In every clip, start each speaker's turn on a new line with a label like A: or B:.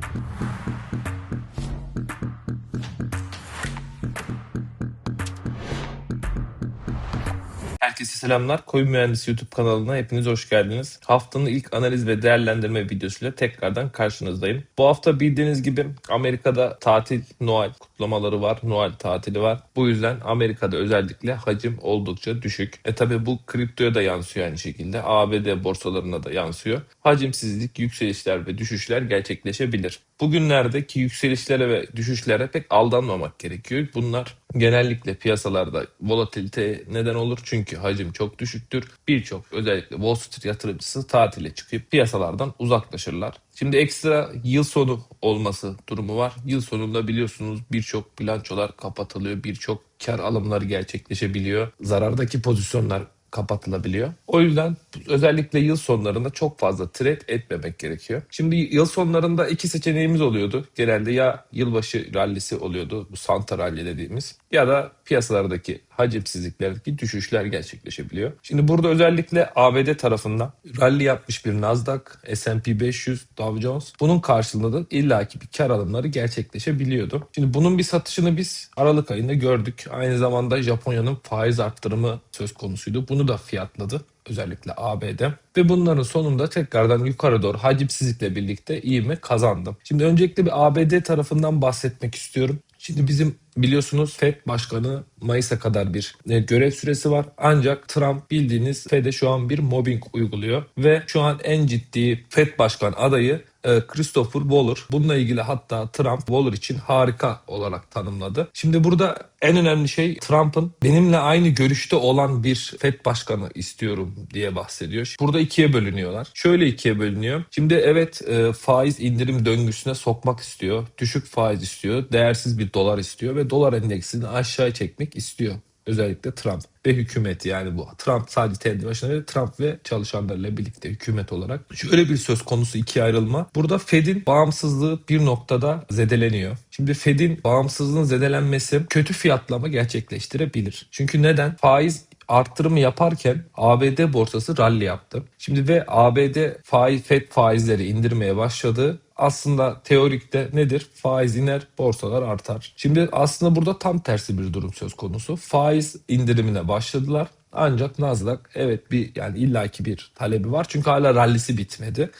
A: Thank you. Herkese selamlar. Koyun Mühendisi YouTube kanalına hepiniz hoş geldiniz. Haftanın ilk analiz ve değerlendirme videosuyla tekrardan karşınızdayım. Bu hafta bildiğiniz gibi Amerika'da tatil Noel kutlamaları var. Noel tatili var. Bu yüzden Amerika'da özellikle hacim oldukça düşük. E tabi bu kriptoya da yansıyor aynı şekilde. ABD borsalarına da yansıyor. Hacimsizlik, yükselişler ve düşüşler gerçekleşebilir. Bugünlerdeki yükselişlere ve düşüşlere pek aldanmamak gerekiyor. Bunlar genellikle piyasalarda volatilite neden olur. Çünkü hacim çok düşüktür. Birçok özellikle Wall Street yatırımcısı tatile çıkıp piyasalardan uzaklaşırlar. Şimdi ekstra yıl sonu olması durumu var. Yıl sonunda biliyorsunuz birçok bilançolar kapatılıyor. Birçok kar alımları gerçekleşebiliyor. Zarardaki pozisyonlar kapatılabiliyor. O yüzden özellikle yıl sonlarında çok fazla trade etmemek gerekiyor. Şimdi yıl sonlarında iki seçeneğimiz oluyordu. Genelde ya yılbaşı rallisi oluyordu bu Santa rally dediğimiz ya da piyasalardaki hacimsizliklerdeki düşüşler gerçekleşebiliyor. Şimdi burada özellikle ABD tarafından rally yapmış bir Nasdaq, S&P 500, Dow Jones bunun karşılığında da illaki bir kar alımları gerçekleşebiliyordu. Şimdi bunun bir satışını biz Aralık ayında gördük. Aynı zamanda Japonya'nın faiz arttırımı söz konusuydu. Bunu da fiyatladı özellikle ABD ve bunların sonunda tekrardan yukarı doğru hacimsizlikle birlikte ivme kazandı. Şimdi öncelikle bir ABD tarafından bahsetmek istiyorum. Şimdi bizim biliyorsunuz FED başkanı Mayıs'a kadar bir e, görev süresi var. Ancak Trump bildiğiniz FED'e şu an bir mobbing uyguluyor ve şu an en ciddi FED başkan adayı Christopher Waller. Bununla ilgili hatta Trump Waller için harika olarak tanımladı. Şimdi burada en önemli şey Trump'ın benimle aynı görüşte olan bir FED başkanı istiyorum diye bahsediyor. Burada ikiye bölünüyorlar. Şöyle ikiye bölünüyor. Şimdi evet e, faiz indirim döngüsüne sokmak istiyor. Düşük faiz istiyor. Değersiz bir dolar istiyor ve dolar endeksini aşağı çekmek istiyor. Özellikle Trump ve hükümet yani bu. Trump sadece kendi başına değil Trump ve çalışanlarıyla birlikte hükümet olarak. Şöyle bir söz konusu ikiye ayrılma. Burada Fed'in bağımsızlığı bir noktada zedeleniyor. Şimdi Fed'in bağımsızlığın zedelenmesi kötü fiyatlama gerçekleştirebilir. Çünkü neden? Faiz arttırımı yaparken ABD borsası rally yaptı. Şimdi ve ABD faiz FED faizleri indirmeye başladı aslında teorikte nedir? Faiz iner, borsalar artar. Şimdi aslında burada tam tersi bir durum söz konusu. Faiz indirimine başladılar. Ancak Nasdaq evet bir yani illaki bir talebi var. Çünkü hala rallisi bitmedi.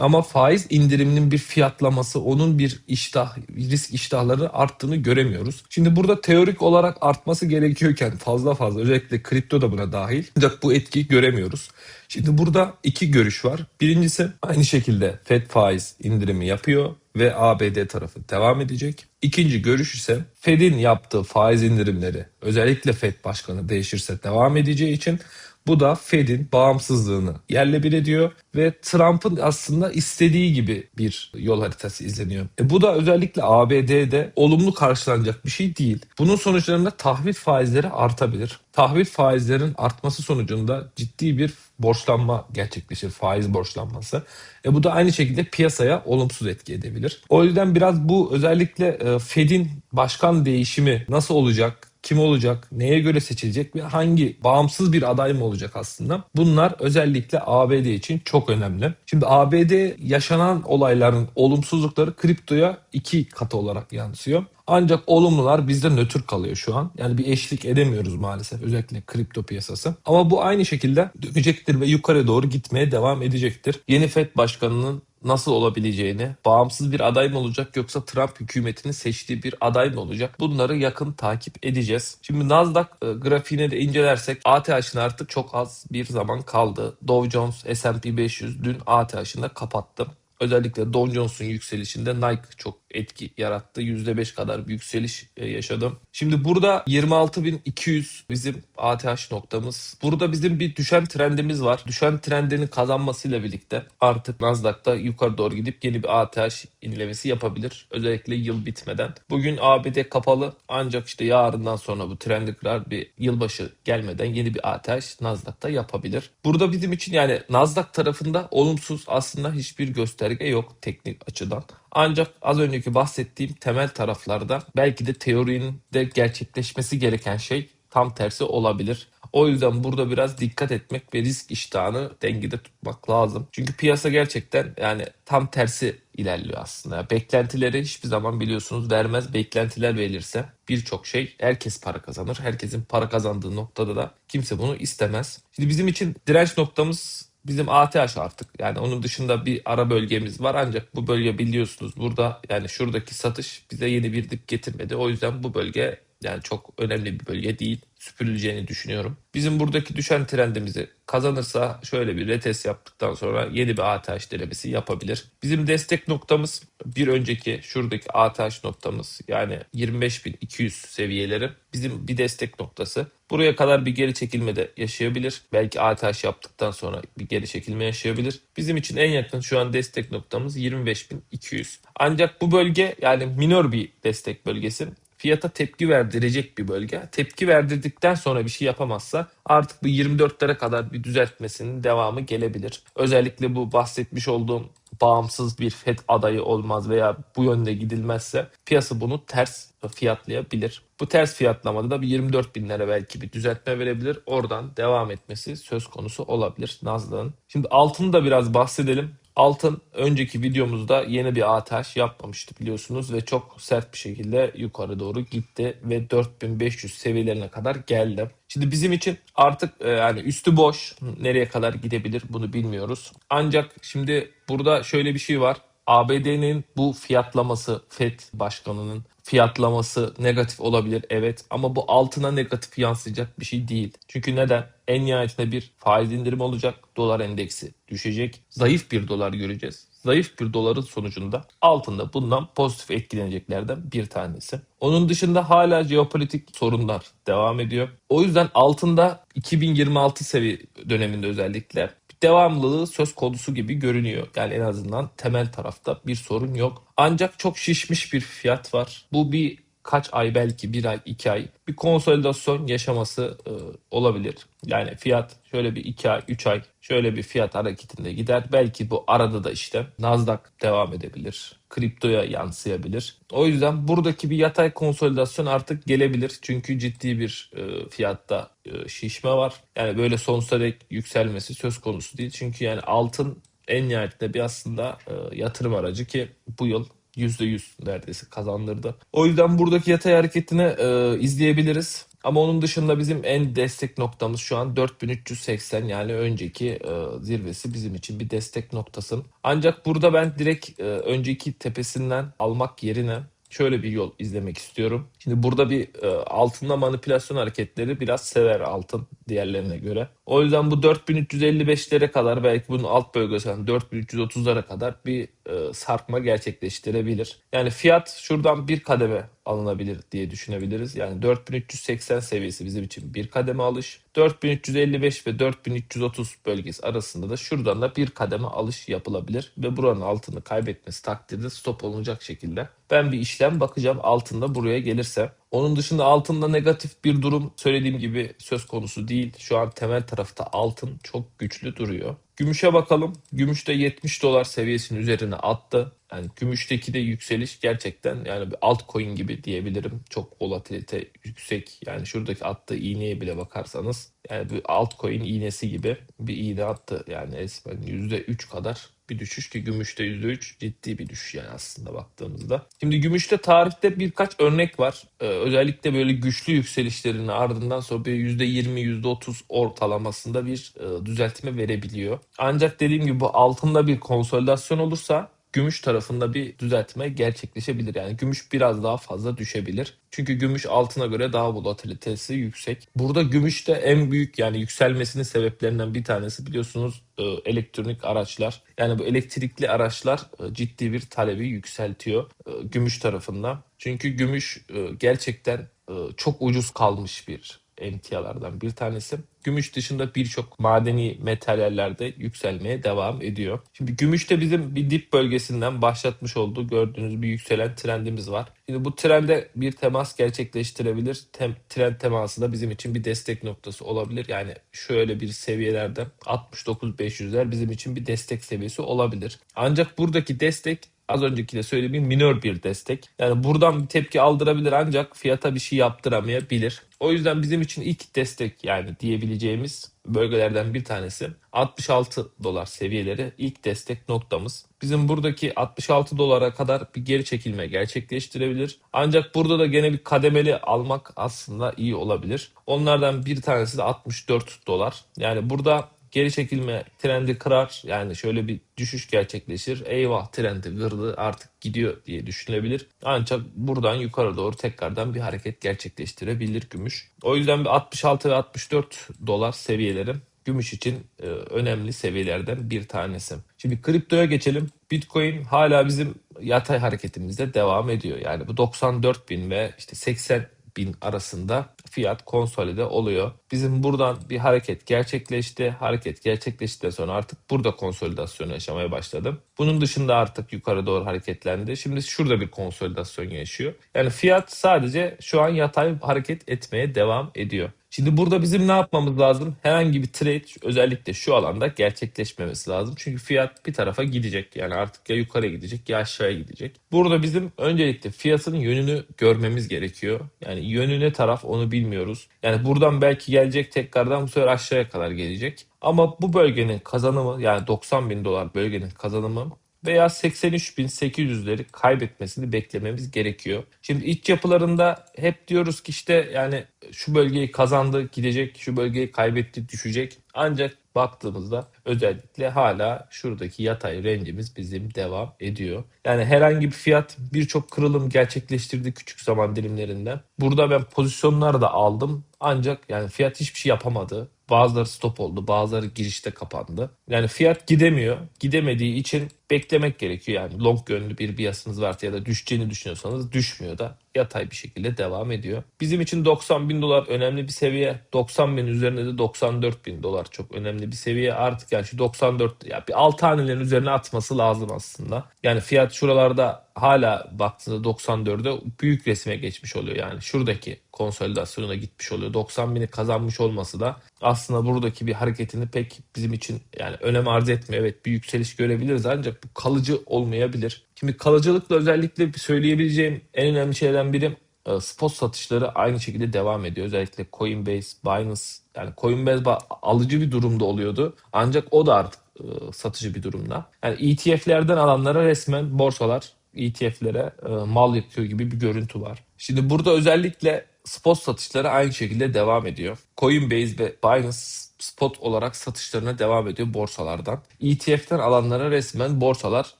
A: Ama faiz indiriminin bir fiyatlaması, onun bir iştah, risk iştahları arttığını göremiyoruz. Şimdi burada teorik olarak artması gerekiyorken fazla fazla özellikle kripto da buna dahil. Ancak bu etkiyi göremiyoruz. Şimdi burada iki görüş var. Birincisi aynı şekilde Fed faiz indirimi yapıyor ve ABD tarafı devam edecek. İkinci görüş ise Fed'in yaptığı faiz indirimleri özellikle Fed başkanı değişirse devam edeceği için bu da Fed'in bağımsızlığını yerle bir ediyor ve Trump'ın aslında istediği gibi bir yol haritası izleniyor. E bu da özellikle ABD'de olumlu karşılanacak bir şey değil. Bunun sonuçlarında tahvil faizleri artabilir. Tahvil faizlerin artması sonucunda ciddi bir borçlanma gerçekleşir. Faiz borçlanması. E bu da aynı şekilde piyasaya olumsuz etki edebilir. O yüzden biraz bu özellikle e, Fed'in başkan değişimi nasıl olacak? Kim olacak, neye göre seçilecek ve hangi bağımsız bir aday mı olacak aslında? Bunlar özellikle ABD için çok önemli. Şimdi ABD yaşanan olayların olumsuzlukları kriptoya iki katı olarak yansıyor. Ancak olumlular bizde nötr kalıyor şu an. Yani bir eşlik edemiyoruz maalesef özellikle kripto piyasası. Ama bu aynı şekilde dönecektir ve yukarı doğru gitmeye devam edecektir. Yeni FED başkanının nasıl olabileceğini, bağımsız bir aday mı olacak yoksa Trump hükümetinin seçtiği bir aday mı olacak? Bunları yakın takip edeceğiz. Şimdi Nasdaq e, grafiğine de incelersek ATH'ın artık çok az bir zaman kaldı. Dow Jones, S&P 500 dün ATH'ını kapattı. Özellikle Dow Jones'un yükselişinde Nike çok etki yarattı. %5 kadar bir yükseliş e, yaşadım. Şimdi burada 26.200 bizim ATH noktamız. Burada bizim bir düşen trendimiz var. Düşen trendinin kazanmasıyla birlikte artık Nasdaq'ta yukarı doğru gidip yeni bir ATH inilemesi yapabilir. Özellikle yıl bitmeden. Bugün ABD kapalı ancak işte yarından sonra bu trendi bir yılbaşı gelmeden yeni bir ATH Nasdaq'ta yapabilir. Burada bizim için yani Nasdaq tarafında olumsuz aslında hiçbir gösterge yok teknik açıdan. Ancak az önceki bahsettiğim temel taraflarda belki de teorinin de gerçekleşmesi gereken şey tam tersi olabilir. O yüzden burada biraz dikkat etmek ve risk iştahını dengede tutmak lazım. Çünkü piyasa gerçekten yani tam tersi ilerliyor aslında. Beklentileri hiçbir zaman biliyorsunuz vermez. Beklentiler verilirse birçok şey herkes para kazanır. Herkesin para kazandığı noktada da kimse bunu istemez. Şimdi bizim için direnç noktamız bizim ATH artık. Yani onun dışında bir ara bölgemiz var ancak bu bölge biliyorsunuz burada yani şuradaki satış bize yeni bir dip getirmedi. O yüzden bu bölge yani çok önemli bir bölge değil. Süpürüleceğini düşünüyorum. Bizim buradaki düşen trendimizi kazanırsa şöyle bir retest yaptıktan sonra yeni bir ATH denemesi yapabilir. Bizim destek noktamız bir önceki şuradaki ATH noktamız yani 25.200 seviyeleri bizim bir destek noktası. Buraya kadar bir geri çekilme de yaşayabilir. Belki ATH yaptıktan sonra bir geri çekilme yaşayabilir. Bizim için en yakın şu an destek noktamız 25.200. Ancak bu bölge yani minor bir destek bölgesi fiyata tepki verdirecek bir bölge. Tepki verdirdikten sonra bir şey yapamazsa artık bu 24'lere kadar bir düzeltmesinin devamı gelebilir. Özellikle bu bahsetmiş olduğum bağımsız bir FED adayı olmaz veya bu yönde gidilmezse piyasa bunu ters fiyatlayabilir. Bu ters fiyatlamada da bir 24 binlere belki bir düzeltme verebilir. Oradan devam etmesi söz konusu olabilir Nazlı'nın. Şimdi altını da biraz bahsedelim. Altın önceki videomuzda yeni bir ATH yapmamıştı biliyorsunuz ve çok sert bir şekilde yukarı doğru gitti ve 4500 seviyelerine kadar geldi. Şimdi bizim için artık e, yani üstü boş nereye kadar gidebilir bunu bilmiyoruz. Ancak şimdi burada şöyle bir şey var. ABD'nin bu fiyatlaması FED başkanının fiyatlaması negatif olabilir evet ama bu altına negatif yansıyacak bir şey değil. Çünkü neden? En nihayetinde bir faiz indirim olacak. Dolar endeksi düşecek. Zayıf bir dolar göreceğiz. Zayıf bir doların sonucunda altında bundan pozitif etkileneceklerden bir tanesi. Onun dışında hala jeopolitik sorunlar devam ediyor. O yüzden altında 2026 seviye döneminde özellikle devamlılığı söz konusu gibi görünüyor. Yani en azından temel tarafta bir sorun yok. Ancak çok şişmiş bir fiyat var. Bu bir kaç ay belki bir ay iki ay bir konsolidasyon yaşaması e, olabilir. Yani fiyat şöyle bir iki ay üç ay şöyle bir fiyat hareketinde gider. Belki bu arada da işte Nasdaq devam edebilir. Kriptoya yansıyabilir. O yüzden buradaki bir yatay konsolidasyon artık gelebilir. Çünkü ciddi bir e, fiyatta e, şişme var. Yani böyle sonsuza dek yükselmesi söz konusu değil. Çünkü yani altın en nihayetinde bir aslında e, yatırım aracı ki bu yıl %100 neredeyse kazandırdı. O yüzden buradaki yatay hareketini e, izleyebiliriz. Ama onun dışında bizim en destek noktamız şu an 4380 yani önceki e, zirvesi bizim için bir destek noktası. Ancak burada ben direkt e, önceki tepesinden almak yerine şöyle bir yol izlemek istiyorum. Şimdi burada bir e, altında manipülasyon hareketleri biraz sever altın diğerlerine göre. O yüzden bu 4355'lere kadar belki bunun alt bölgesinden 4330'lara kadar bir e, sarkma gerçekleştirebilir. Yani fiyat şuradan bir kademe alınabilir diye düşünebiliriz. Yani 4380 seviyesi bizim için bir kademe alış. 4355 ve 4330 bölgesi arasında da şuradan da bir kademe alış yapılabilir ve buranın altını kaybetmesi takdirde stop olunacak şekilde. Ben bir işlem bakacağım altında buraya gelirse. Onun dışında altında negatif bir durum söylediğim gibi söz konusu değil. Şu an temel tarafta altın çok güçlü duruyor. Gümüşe bakalım. Gümüşte 70 dolar seviyesinin üzerine attı. Yani gümüşteki de yükseliş gerçekten yani bir altcoin gibi diyebilirim. Çok volatilite yüksek. Yani şuradaki attığı iğneye bile bakarsanız yani bir altcoin iğnesi gibi bir iğne attı. Yani resmen %3 kadar bir düşüş ki gümüşte %3 ciddi bir düşüş yani aslında baktığımızda. Şimdi gümüşte tarihte birkaç örnek var. Ee, özellikle böyle güçlü yükselişlerin ardından sonra bir %20 %30 ortalamasında bir e, düzeltme verebiliyor. Ancak dediğim gibi bu altında bir konsolidasyon olursa gümüş tarafında bir düzeltme gerçekleşebilir. Yani gümüş biraz daha fazla düşebilir. Çünkü gümüş altına göre daha volatilitesi yüksek. Burada gümüşte en büyük yani yükselmesinin sebeplerinden bir tanesi biliyorsunuz e, elektronik araçlar. Yani bu elektrikli araçlar e, ciddi bir talebi yükseltiyor e, gümüş tarafında. Çünkü gümüş gerçekten çok ucuz kalmış bir emtialardan bir tanesi. Gümüş dışında birçok madeni metalyallerde yükselmeye devam ediyor. Şimdi gümüşte bizim bir dip bölgesinden başlatmış olduğu gördüğünüz bir yükselen trendimiz var. Şimdi bu trende bir temas gerçekleştirebilir. Tem, trend teması da bizim için bir destek noktası olabilir. Yani şöyle bir seviyelerde 69-500'ler bizim için bir destek seviyesi olabilir. Ancak buradaki destek Az önceki de söylediğim minör bir destek. Yani buradan bir tepki aldırabilir ancak fiyata bir şey yaptıramayabilir. O yüzden bizim için ilk destek yani diyebileceğimiz bölgelerden bir tanesi 66 dolar seviyeleri ilk destek noktamız. Bizim buradaki 66 dolara kadar bir geri çekilme gerçekleştirebilir. Ancak burada da gene bir kademeli almak aslında iyi olabilir. Onlardan bir tanesi de 64 dolar. Yani burada geri çekilme trendi kırar. Yani şöyle bir düşüş gerçekleşir. Eyvah trendi kırdı artık gidiyor diye düşünülebilir. Ancak buradan yukarı doğru tekrardan bir hareket gerçekleştirebilir gümüş. O yüzden bir 66 ve 64 dolar seviyeleri gümüş için e, önemli seviyelerden bir tanesi. Şimdi kriptoya geçelim. Bitcoin hala bizim yatay hareketimizde devam ediyor. Yani bu 94 bin ve işte 80 bin arasında fiyat konsolide oluyor. Bizim buradan bir hareket gerçekleşti. Hareket gerçekleştikten sonra artık burada konsolidasyon yaşamaya başladım. Bunun dışında artık yukarı doğru hareketlendi. Şimdi şurada bir konsolidasyon yaşıyor. Yani fiyat sadece şu an yatay hareket etmeye devam ediyor. Şimdi burada bizim ne yapmamız lazım? Herhangi bir trade özellikle şu alanda gerçekleşmemesi lazım. Çünkü fiyat bir tarafa gidecek. Yani artık ya yukarıya gidecek ya aşağıya gidecek. Burada bizim öncelikle fiyatın yönünü görmemiz gerekiyor. Yani yönü ne taraf onu bilmiyoruz. Yani buradan belki gelecek tekrardan bu sefer aşağıya kadar gelecek. Ama bu bölgenin kazanımı yani 90 bin dolar bölgenin kazanımı veya 83.800'leri kaybetmesini beklememiz gerekiyor. Şimdi iç yapılarında hep diyoruz ki işte yani şu bölgeyi kazandı gidecek, şu bölgeyi kaybetti düşecek. Ancak baktığımızda özellikle hala şuradaki yatay rencimiz bizim devam ediyor. Yani herhangi bir fiyat birçok kırılım gerçekleştirdi küçük zaman dilimlerinden. Burada ben pozisyonlar da aldım. Ancak yani fiyat hiçbir şey yapamadı. Bazıları stop oldu, bazıları girişte kapandı. Yani fiyat gidemiyor. Gidemediği için beklemek gerekiyor. Yani long yönlü bir biasınız varsa ya da düşeceğini düşünüyorsanız düşmüyor da yatay bir şekilde devam ediyor. Bizim için 90 bin dolar önemli bir seviye. 90 bin üzerinde de 94 bin dolar çok önemli bir seviye. Artık yani şu 94 ya bir 6 hanelerin üzerine atması lazım aslında. Yani fiyat şuralarda hala baktığında 94'e büyük resme geçmiş oluyor. Yani şuradaki konsolidasyonuna gitmiş oluyor. 90 bini kazanmış olması da aslında buradaki bir hareketini pek bizim için yani önem arz etmiyor. Evet bir yükseliş görebiliriz ancak bu kalıcı olmayabilir. Şimdi kalıcılıkla özellikle söyleyebileceğim en önemli şeylerden biri e, spot satışları aynı şekilde devam ediyor. Özellikle Coinbase, Binance yani Coinbase alıcı bir durumda oluyordu. Ancak o da artık e, satıcı bir durumda. Yani ETF'lerden alanlara resmen borsalar ETF'lere e, mal yakıyor gibi bir görüntü var. Şimdi burada özellikle spot satışları aynı şekilde devam ediyor. Coinbase ve Binance spot olarak satışlarına devam ediyor borsalardan. ETF'ten alanlara resmen borsalar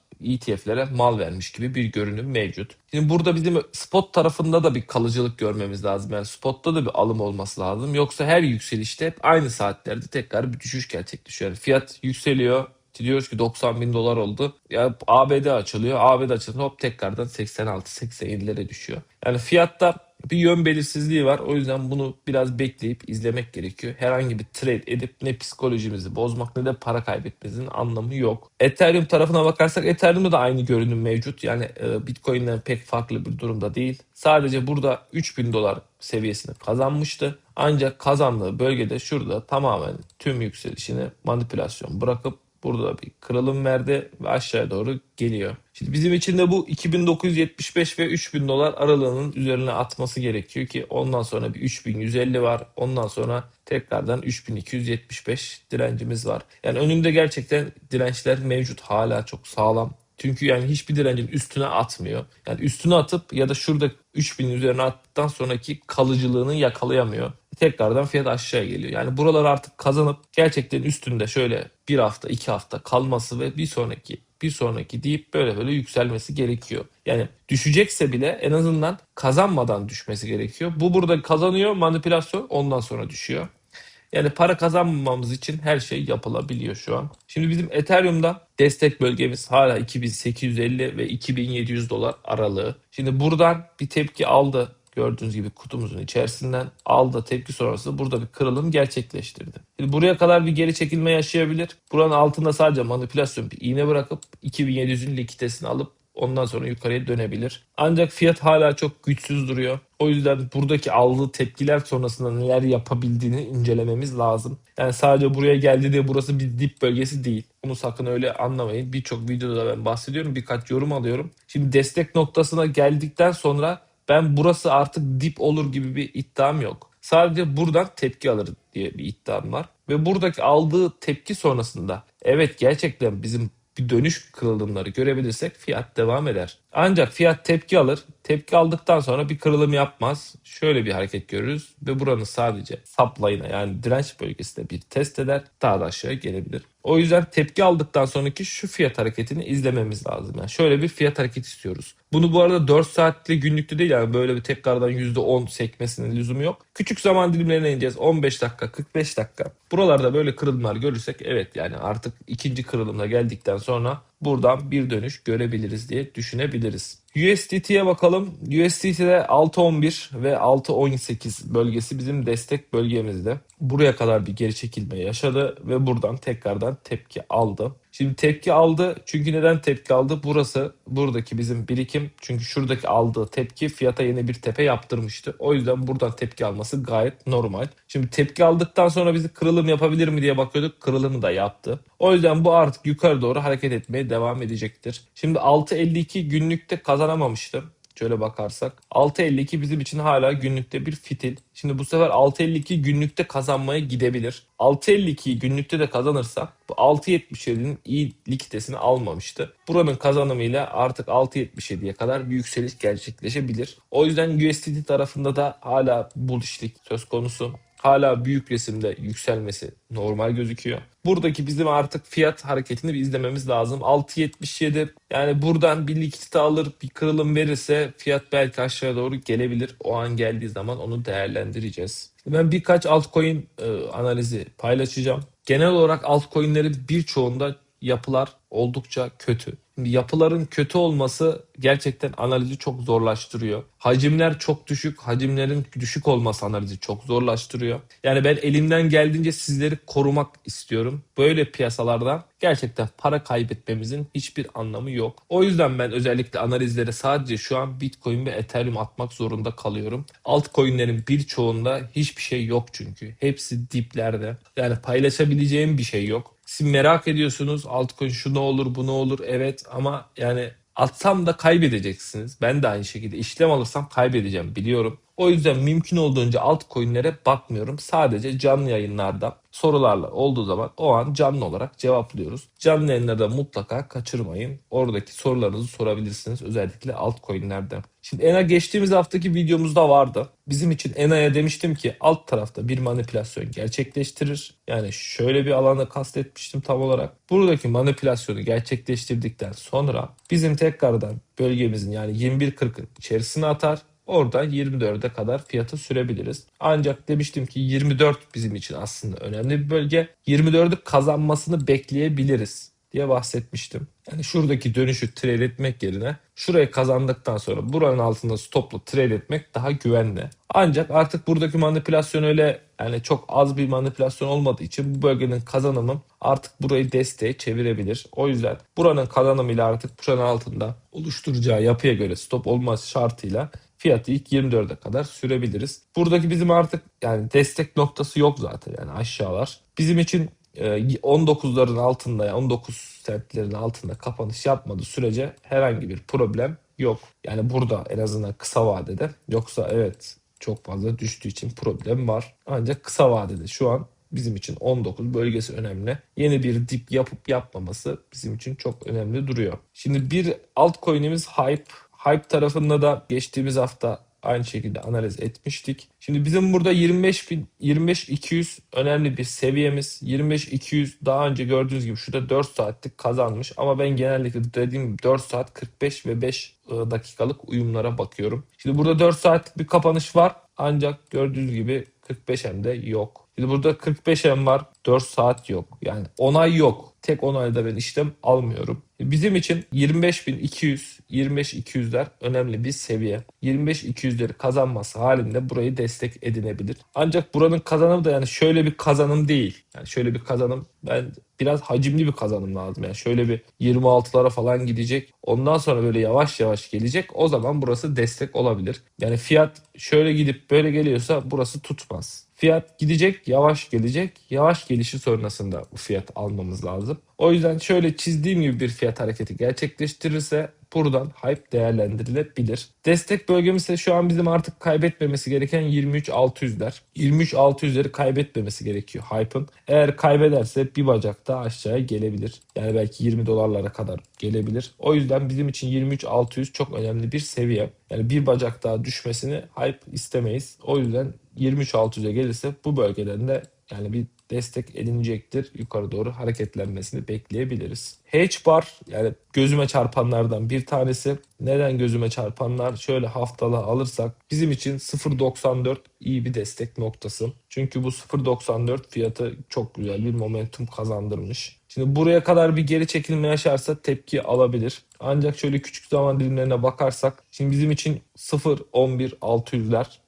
A: ETF'lere mal vermiş gibi bir görünüm mevcut. Şimdi burada bizim spot tarafında da bir kalıcılık görmemiz lazım. Yani spotta da bir alım olması lazım. Yoksa her yükselişte hep aynı saatlerde tekrar bir düşüş gerçekleşiyor. Yani fiyat yükseliyor, diyoruz ki 90 bin dolar oldu. Ya ABD açılıyor. ABD açılıyor hop tekrardan 86-87'lere düşüyor. Yani fiyatta bir yön belirsizliği var. O yüzden bunu biraz bekleyip izlemek gerekiyor. Herhangi bir trade edip ne psikolojimizi bozmak ne de para kaybetmemizin anlamı yok. Ethereum tarafına bakarsak Ethereum'da da aynı görünüm mevcut. Yani e, Bitcoin'den pek farklı bir durumda değil. Sadece burada 3000 dolar seviyesini kazanmıştı. Ancak kazandığı bölgede şurada tamamen tüm yükselişini manipülasyon bırakıp Burada bir kırılım verdi ve aşağıya doğru geliyor. Şimdi bizim için de bu 2975 ve 3000 dolar aralığının üzerine atması gerekiyor ki ondan sonra bir 3150 var. Ondan sonra tekrardan 3275 direncimiz var. Yani önünde gerçekten dirençler mevcut hala çok sağlam. Çünkü yani hiçbir direncin üstüne atmıyor. Yani üstüne atıp ya da şurada 3000 üzerine attıktan sonraki kalıcılığını yakalayamıyor. Tekrardan fiyat aşağıya geliyor. Yani buralar artık kazanıp gerçekten üstünde şöyle bir hafta iki hafta kalması ve bir sonraki bir sonraki deyip böyle böyle yükselmesi gerekiyor. Yani düşecekse bile en azından kazanmadan düşmesi gerekiyor. Bu burada kazanıyor manipülasyon ondan sonra düşüyor. Yani para kazanmamamız için her şey yapılabiliyor şu an. Şimdi bizim Ethereum'da destek bölgemiz hala 2850 ve 2700 dolar aralığı. Şimdi buradan bir tepki aldı. Gördüğünüz gibi kutumuzun içerisinden aldı tepki sonrası burada bir kırılım gerçekleştirdi. Şimdi buraya kadar bir geri çekilme yaşayabilir. Buranın altında sadece manipülasyon bir iğne bırakıp 2700'ün likiditesini alıp Ondan sonra yukarıya dönebilir. Ancak fiyat hala çok güçsüz duruyor. O yüzden buradaki aldığı tepkiler sonrasında neler yapabildiğini incelememiz lazım. Yani sadece buraya geldi diye burası bir dip bölgesi değil. Bunu sakın öyle anlamayın. Birçok videoda ben bahsediyorum. Birkaç yorum alıyorum. Şimdi destek noktasına geldikten sonra ben burası artık dip olur gibi bir iddiam yok. Sadece buradan tepki alır diye bir iddiam var. Ve buradaki aldığı tepki sonrasında evet gerçekten bizim bir dönüş kırılımları görebilirsek fiyat devam eder. Ancak fiyat tepki alır. Tepki aldıktan sonra bir kırılım yapmaz. Şöyle bir hareket görürüz ve buranın sadece saplayına yani direnç bölgesinde bir test eder. Daha da aşağı gelebilir. O yüzden tepki aldıktan sonraki şu fiyat hareketini izlememiz lazım. Yani şöyle bir fiyat hareketi istiyoruz. Bunu bu arada 4 saatli günlükte değil yani böyle bir tekrardan %10 sekmesinin lüzumu yok. Küçük zaman dilimlerine ineceğiz. 15 dakika, 45 dakika. Buralarda böyle kırılımlar görürsek evet yani artık ikinci kırılımda geldikten sonra buradan bir dönüş görebiliriz diye düşünebiliriz. USDT'ye bakalım. USDT'de 6.11 ve 6.18 bölgesi bizim destek bölgemizde. Buraya kadar bir geri çekilme yaşadı ve buradan tekrardan tepki aldı. Şimdi tepki aldı. Çünkü neden tepki aldı? Burası buradaki bizim birikim. Çünkü şuradaki aldığı tepki fiyata yeni bir tepe yaptırmıştı. O yüzden buradan tepki alması gayet normal. Şimdi tepki aldıktan sonra bizi kırılım yapabilir mi diye bakıyorduk. Kırılımı da yaptı. O yüzden bu artık yukarı doğru hareket etmeye devam edecektir. Şimdi 6.52 günlükte kazanamamıştı. Şöyle bakarsak 6.52 bizim için hala günlükte bir fitil. Şimdi bu sefer 6.52 günlükte kazanmaya gidebilir. 6.52'yi günlükte de kazanırsa bu 6.77'nin iyi likiditesini almamıştı. Buranın kazanımıyla artık 6.77'ye kadar bir yükseliş gerçekleşebilir. O yüzden USDT tarafında da hala bullishlik söz konusu hala büyük resimde yükselmesi normal gözüküyor. Buradaki bizim artık fiyat hareketini bir izlememiz lazım. 6.77 yani buradan bir likidite alır bir kırılım verirse fiyat belki aşağıya doğru gelebilir. O an geldiği zaman onu değerlendireceğiz. Ben birkaç altcoin e, analizi paylaşacağım. Genel olarak altcoin'lerin birçoğunda yapılar oldukça kötü. Yapıların kötü olması gerçekten analizi çok zorlaştırıyor. Hacimler çok düşük. Hacimlerin düşük olması analizi çok zorlaştırıyor. Yani ben elimden geldiğince sizleri korumak istiyorum. Böyle piyasalardan gerçekten para kaybetmemizin hiçbir anlamı yok. O yüzden ben özellikle analizlere sadece şu an Bitcoin ve Ethereum atmak zorunda kalıyorum. Altcoin'lerin birçoğunda hiçbir şey yok çünkü. Hepsi diplerde. Yani paylaşabileceğim bir şey yok. Siz merak ediyorsunuz altcoin şu ne olur bu ne olur evet ama yani atsam da kaybedeceksiniz. Ben de aynı şekilde işlem alırsam kaybedeceğim biliyorum. O yüzden mümkün olduğunca altcoin'lere bakmıyorum. Sadece canlı yayınlarda sorularla olduğu zaman o an canlı olarak cevaplıyoruz. Canlı yayınlarda mutlaka kaçırmayın. Oradaki sorularınızı sorabilirsiniz özellikle altcoin'lerde. Şimdi ENA geçtiğimiz haftaki videomuzda vardı. Bizim için ENA'ya demiştim ki alt tarafta bir manipülasyon gerçekleştirir. Yani şöyle bir alanı kastetmiştim tam olarak. Buradaki manipülasyonu gerçekleştirdikten sonra bizim tekrardan bölgemizin yani 21.40'ın içerisine atar Oradan 24'e kadar fiyatı sürebiliriz. Ancak demiştim ki 24 bizim için aslında önemli bir bölge. 24'ü kazanmasını bekleyebiliriz diye bahsetmiştim. Yani şuradaki dönüşü trade etmek yerine şurayı kazandıktan sonra buranın altında stopla trade etmek daha güvenli. Ancak artık buradaki manipülasyon öyle yani çok az bir manipülasyon olmadığı için bu bölgenin kazanımı artık burayı desteğe çevirebilir. O yüzden buranın kazanımıyla artık buranın altında oluşturacağı yapıya göre stop olması şartıyla fiyatı ilk 24'e kadar sürebiliriz. Buradaki bizim artık yani destek noktası yok zaten yani aşağılar. Bizim için 19'ların e, altında yani 19 sentlerin altında kapanış yapmadığı sürece herhangi bir problem yok. Yani burada en azından kısa vadede yoksa evet çok fazla düştüğü için problem var. Ancak kısa vadede şu an bizim için 19 bölgesi önemli. Yeni bir dip yapıp yapmaması bizim için çok önemli duruyor. Şimdi bir altcoin'imiz Hype. Hype tarafında da geçtiğimiz hafta aynı şekilde analiz etmiştik. Şimdi bizim burada 25 bin 25 200 önemli bir seviyemiz. 25 200 daha önce gördüğünüz gibi şurada 4 saatlik kazanmış ama ben genellikle dediğim gibi 4 saat 45 ve 5 ıı, dakikalık uyumlara bakıyorum. Şimdi burada 4 saatlik bir kapanış var ancak gördüğünüz gibi 45 hem de yok. Şimdi burada 45 hem var 4 saat yok. Yani onay yok. Tek onayda ben işlem almıyorum. Bizim için 25.200, 25.200'ler önemli bir seviye. 25.200'leri kazanması halinde burayı destek edinebilir. Ancak buranın kazanımı da yani şöyle bir kazanım değil. Yani şöyle bir kazanım ben biraz hacimli bir kazanım lazım. Yani şöyle bir 26'lara falan gidecek. Ondan sonra böyle yavaş yavaş gelecek. O zaman burası destek olabilir. Yani fiyat şöyle gidip böyle geliyorsa burası tutmaz. Fiyat gidecek, yavaş gelecek. Yavaş gelişi sonrasında bu fiyat almamız lazım. O yüzden şöyle çizdiğim gibi bir fiyat hareketi gerçekleştirirse buradan hype değerlendirilebilir. Destek bölgemiz ise şu an bizim artık kaybetmemesi gereken 23.600'ler. 23.600'leri kaybetmemesi gerekiyor hype'ın. Eğer kaybederse bir bacak daha aşağıya gelebilir. Yani belki 20 dolarlara kadar gelebilir. O yüzden bizim için 23.600 çok önemli bir seviye. Yani bir bacak daha düşmesini hype istemeyiz. O yüzden 23.600'e gelirse bu bölgeden de yani bir destek edinecektir. Yukarı doğru hareketlenmesini bekleyebiliriz. H-bar yani gözüme çarpanlardan bir tanesi. Neden gözüme çarpanlar? Şöyle haftalığı alırsak bizim için 0.94 iyi bir destek noktası. Çünkü bu 0.94 fiyatı çok güzel bir momentum kazandırmış. Şimdi buraya kadar bir geri çekilme yaşarsa tepki alabilir. Ancak şöyle küçük zaman dilimlerine bakarsak şimdi bizim için 0.11.600'ler e,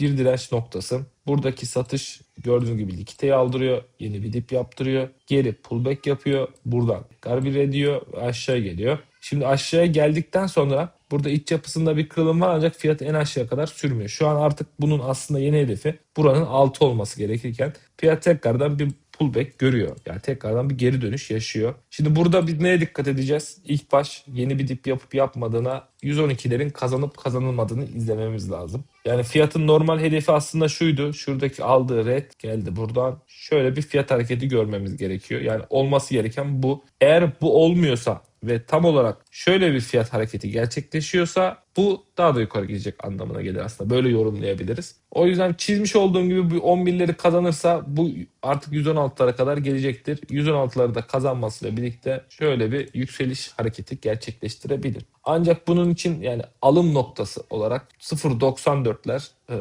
A: bir direnç noktası. Buradaki satış gördüğünüz gibi likiteyi aldırıyor. Yeni bir dip yaptırıyor. Geri pullback yapıyor. Buradan garbir ediyor aşağı geliyor. Şimdi aşağıya geldikten sonra burada iç yapısında bir kırılım var ancak fiyat en aşağıya kadar sürmüyor. Şu an artık bunun aslında yeni hedefi buranın altı olması gerekirken fiyat tekrardan bir pullback görüyor. Yani tekrardan bir geri dönüş yaşıyor. Şimdi burada biz neye dikkat edeceğiz? İlk baş yeni bir dip yapıp yapmadığına 112'lerin kazanıp kazanılmadığını izlememiz lazım. Yani fiyatın normal hedefi aslında şuydu. Şuradaki aldığı red geldi buradan. Şöyle bir fiyat hareketi görmemiz gerekiyor. Yani olması gereken bu. Eğer bu olmuyorsa ve tam olarak şöyle bir fiyat hareketi gerçekleşiyorsa bu daha da yukarı gidecek anlamına gelir aslında. Böyle yorumlayabiliriz. O yüzden çizmiş olduğum gibi bu 11'leri kazanırsa bu artık 116'lara kadar gelecektir. 116'ları da kazanmasıyla birlikte şöyle bir yükseliş hareketi gerçekleştirebilir. Ancak bunun için yani alım noktası olarak 0.94'ler e,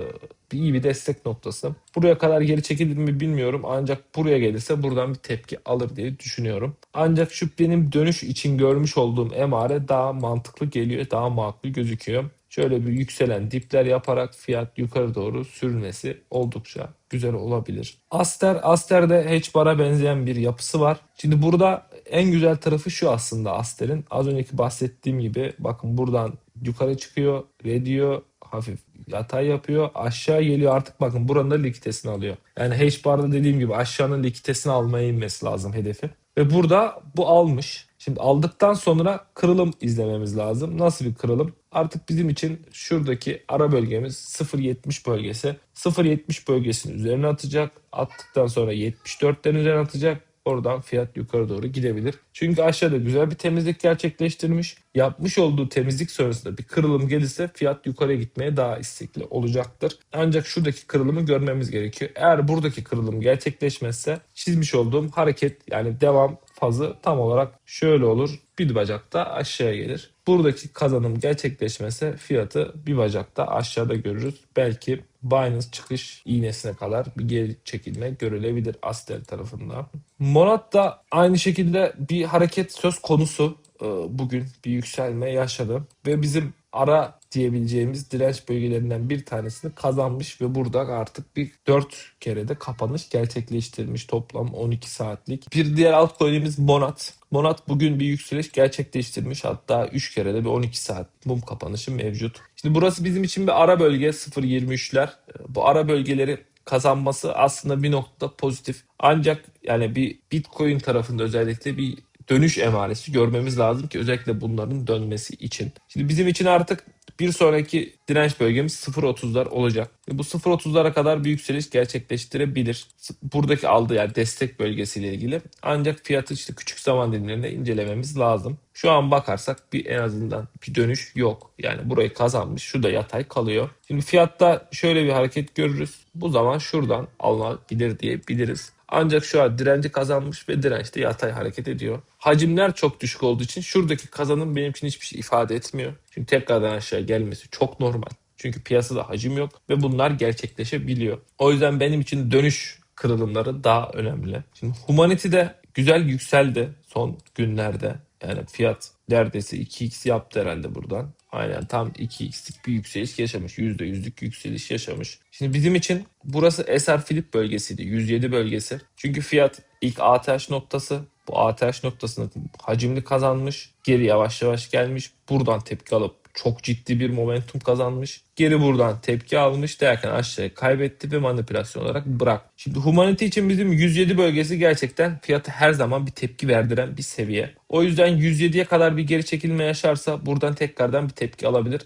A: iyi bir destek noktası. Buraya kadar geri çekilir mi bilmiyorum. Ancak buraya gelirse buradan bir tepki alır diye düşünüyorum. Ancak şu benim dönüş için görmüş olduğum emare daha mantıklı geliyor. Daha makul gözüküyor. Şöyle bir yükselen dipler yaparak fiyat yukarı doğru sürmesi oldukça güzel olabilir. Aster, Aster'de H-bar'a benzeyen bir yapısı var. Şimdi burada en güzel tarafı şu aslında Aster'in. Az önceki bahsettiğim gibi bakın buradan yukarı çıkıyor, rediyor, hafif yatay yapıyor. Aşağı geliyor artık bakın buranın da likitesini alıyor. Yani H-bar'da dediğim gibi aşağının likitesini almaya inmesi lazım hedefi. Ve burada bu almış. Şimdi aldıktan sonra kırılım izlememiz lazım. Nasıl bir kırılım? Artık bizim için şuradaki ara bölgemiz 0.70 bölgesi. 0.70 bölgesinin üzerine atacak. Attıktan sonra 74'ten üzerine atacak. Oradan fiyat yukarı doğru gidebilir. Çünkü aşağıda güzel bir temizlik gerçekleştirmiş. Yapmış olduğu temizlik sonrasında bir kırılım gelirse fiyat yukarıya gitmeye daha istekli olacaktır. Ancak şuradaki kırılımı görmemiz gerekiyor. Eğer buradaki kırılım gerçekleşmezse çizmiş olduğum hareket yani devam fazı tam olarak şöyle olur. Bir bacakta aşağıya gelir. Buradaki kazanım gerçekleşmese fiyatı bir bacakta aşağıda görürüz. Belki Binance çıkış iğnesine kadar bir geri çekilme görülebilir Aster tarafından. Monat da aynı şekilde bir hareket söz konusu. Ee, Bugün bir yükselme yaşadı ve bizim ara diyebileceğimiz direnç bölgelerinden bir tanesini kazanmış ve burada artık bir 4 kere de kapanış gerçekleştirmiş toplam 12 saatlik. Bir diğer altcoin'imiz Monat. Monat bugün bir yükseliş gerçekleştirmiş hatta 3 kere de bir 12 saat mum kapanışı mevcut. Şimdi burası bizim için bir ara bölge 0.23'ler. Bu ara bölgeleri kazanması aslında bir noktada pozitif. Ancak yani bir Bitcoin tarafında özellikle bir dönüş emaresi görmemiz lazım ki özellikle bunların dönmesi için. Şimdi bizim için artık bir sonraki direnç bölgemiz 0.30'lar olacak. Bu 0.30'lara kadar bir yükseliş gerçekleştirebilir. Buradaki aldığı yani destek bölgesiyle ilgili. Ancak fiyatı işte küçük zaman dilimlerinde incelememiz lazım. Şu an bakarsak bir en azından bir dönüş yok. Yani burayı kazanmış. Şu da yatay kalıyor. Şimdi fiyatta şöyle bir hareket görürüz. Bu zaman şuradan alınabilir diyebiliriz. Ancak şu an direnci kazanmış ve dirençte yatay hareket ediyor. Hacimler çok düşük olduğu için şuradaki kazanım benim için hiçbir şey ifade etmiyor. Çünkü tekrardan aşağı gelmesi çok normal. Çünkü piyasada hacim yok ve bunlar gerçekleşebiliyor. O yüzden benim için dönüş kırılımları daha önemli. Şimdi Humanity de güzel yükseldi son günlerde. Yani fiyat neredeyse 2x yaptı herhalde buradan. Aynen tam 2x'lik bir yükseliş yaşamış. %100'lük yükseliş yaşamış. Şimdi bizim için burası SR Philip bölgesiydi. 107 bölgesi. Çünkü fiyat ilk ATH noktası. Bu ATH noktasını hacimli kazanmış. Geri yavaş yavaş gelmiş. Buradan tepki alıp çok ciddi bir momentum kazanmış. Geri buradan tepki almış derken aşağıya kaybetti ve manipülasyon olarak bırak. Şimdi Humanity için bizim 107 bölgesi gerçekten fiyatı her zaman bir tepki verdiren bir seviye. O yüzden 107'ye kadar bir geri çekilme yaşarsa buradan tekrardan bir tepki alabilir.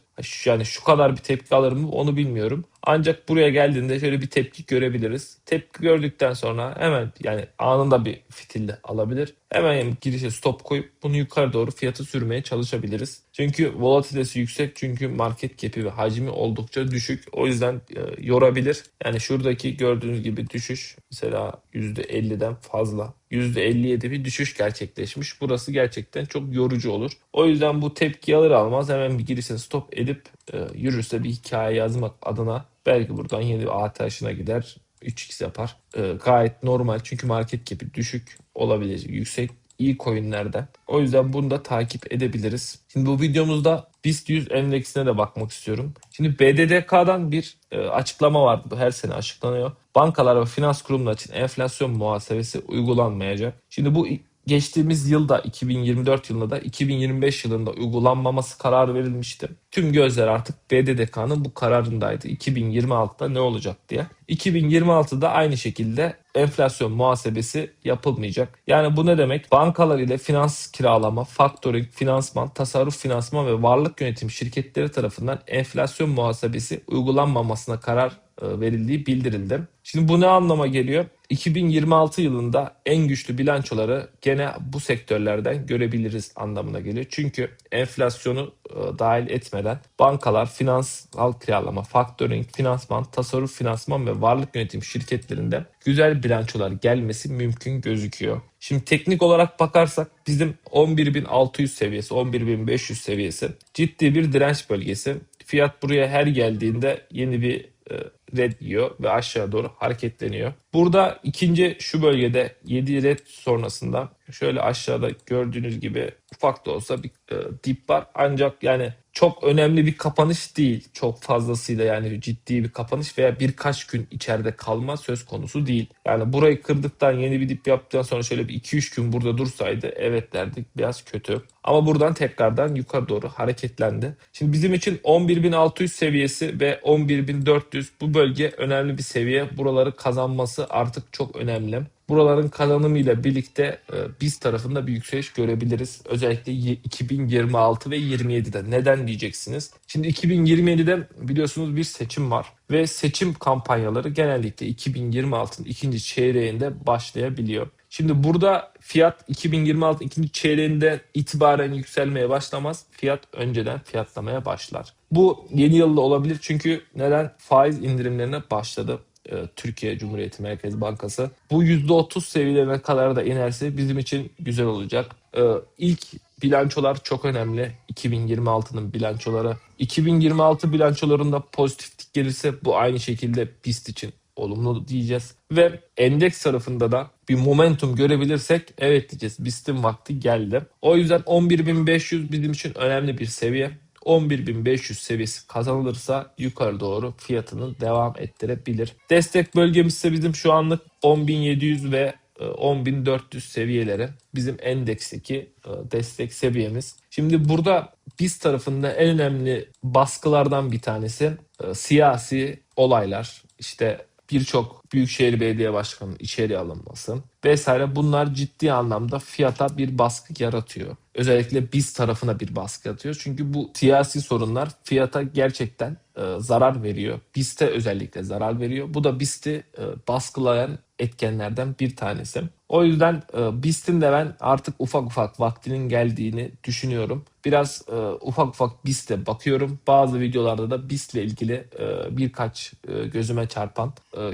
A: Yani şu kadar bir tepki alır mı onu bilmiyorum. Ancak buraya geldiğinde şöyle bir tepki görebiliriz. Tepki gördükten sonra hemen yani anında bir fitille alabilir. Hemen girişe stop koyup bunu yukarı doğru fiyatı sürmeye çalışabiliriz. Çünkü volatilesi yüksek çünkü market cap'i ve hacmi oldukça düşük. O yüzden e, yorabilir. Yani şuradaki gördüğünüz gibi düşüş mesela %50'den fazla. %57 bir düşüş gerçekleşmiş. Burası gerçekten çok yorucu olur. O yüzden bu tepki alır almaz hemen bir girişe stop edip e, yürürse bir hikaye yazmak adına belki buradan yeni bir ATH'ına gider. 3x yapar. E, gayet normal çünkü market cap'i düşük olabilir. Yüksek iyi coinlerden. O yüzden bunu da takip edebiliriz. Şimdi bu videomuzda BIST 100 endeksine de bakmak istiyorum. Şimdi BDDK'dan bir e, açıklama var. Bu her sene açıklanıyor. Bankalar ve finans kurumları için enflasyon muhasebesi uygulanmayacak. Şimdi bu geçtiğimiz yılda 2024 yılında da 2025 yılında uygulanmaması kararı verilmişti. Tüm gözler artık BDDK'nın bu kararındaydı. 2026'da ne olacak diye. 2026'da aynı şekilde enflasyon muhasebesi yapılmayacak. Yani bu ne demek? Bankalar ile finans kiralama, factoring, finansman, tasarruf finansman ve varlık yönetim şirketleri tarafından enflasyon muhasebesi uygulanmamasına karar verildiği bildirildi. Şimdi bu ne anlama geliyor? 2026 yılında en güçlü bilançoları gene bu sektörlerden görebiliriz anlamına geliyor. Çünkü enflasyonu e, dahil etmeden bankalar, finansal kiralama, factoring, finansman, tasarruf finansman ve varlık yönetim şirketlerinden güzel bilançolar gelmesi mümkün gözüküyor. Şimdi teknik olarak bakarsak bizim 11.600 seviyesi, 11.500 seviyesi ciddi bir direnç bölgesi. Fiyat buraya her geldiğinde yeni bir e, red yiyor ve aşağı doğru hareketleniyor. Burada ikinci şu bölgede 7 red sonrasında şöyle aşağıda gördüğünüz gibi ufak da olsa bir e, dip var. Ancak yani çok önemli bir kapanış değil. Çok fazlasıyla yani ciddi bir kapanış veya birkaç gün içeride kalma söz konusu değil. Yani burayı kırdıktan yeni bir dip yaptıktan sonra şöyle bir 2-3 gün burada dursaydı evet derdik biraz kötü. Ama buradan tekrardan yukarı doğru hareketlendi. Şimdi bizim için 11.600 seviyesi ve 11.400 bu bölge önemli bir seviye. Buraları kazanması artık çok önemli. Buraların kazanımıyla birlikte e, biz tarafında bir yükseliş görebiliriz. Özellikle 2026 ve 27'de. Neden diyeceksiniz? Şimdi 2027'de biliyorsunuz bir seçim var ve seçim kampanyaları genellikle 2026'ın ikinci çeyreğinde başlayabiliyor. Şimdi burada fiyat 2026 ikinci çeyreğinde itibaren yükselmeye başlamaz. Fiyat önceden fiyatlamaya başlar. Bu yeni yılda olabilir çünkü neden? Faiz indirimlerine başladı. E, Türkiye Cumhuriyeti Merkez Bankası. Bu %30 seviyelerine kadar da inerse bizim için güzel olacak. E, ilk bilançolar çok önemli. 2026'nın bilançoları. 2026 bilançolarında pozitiflik gelirse bu aynı şekilde BIST için olumlu diyeceğiz. Ve endeks tarafında da bir momentum görebilirsek evet diyeceğiz. BIST'in vakti geldi. O yüzden 11.500 bizim için önemli bir seviye. 11.500 seviyesi kazanılırsa yukarı doğru fiyatını devam ettirebilir. Destek bölgemiz ise bizim şu anlık 10.700 ve 10.400 e, seviyeleri bizim endeksteki e, destek seviyemiz. Şimdi burada biz tarafında en önemli baskılardan bir tanesi e, siyasi olaylar. İşte birçok büyükşehir belediye başkanının içeri alınması vesaire bunlar ciddi anlamda fiyata bir baskı yaratıyor. Özellikle biz tarafına bir baskı atıyor. Çünkü bu siyasi sorunlar fiyata gerçekten e, zarar veriyor. BIST'e özellikle zarar veriyor. Bu da BIST'i e, baskılayan etkenlerden bir tanesi. O yüzden e, BIST'in de ben artık ufak ufak vaktinin geldiğini düşünüyorum. Biraz e, ufak ufak BIST'e bakıyorum. Bazı videolarda da BIST ile ilgili e, birkaç e, gözüme çarpan e,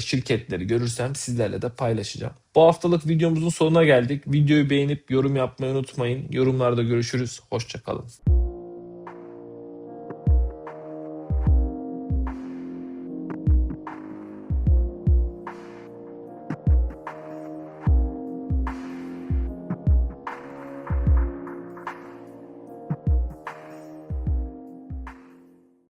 A: şirketleri görürsem sizlerle de paylaşacağım. Bu haftalık videomuzun sonuna geldik. Videoyu beğenip yorum yapmayı unutmayın. Yorumlarda görüşürüz. Hoşçakalın.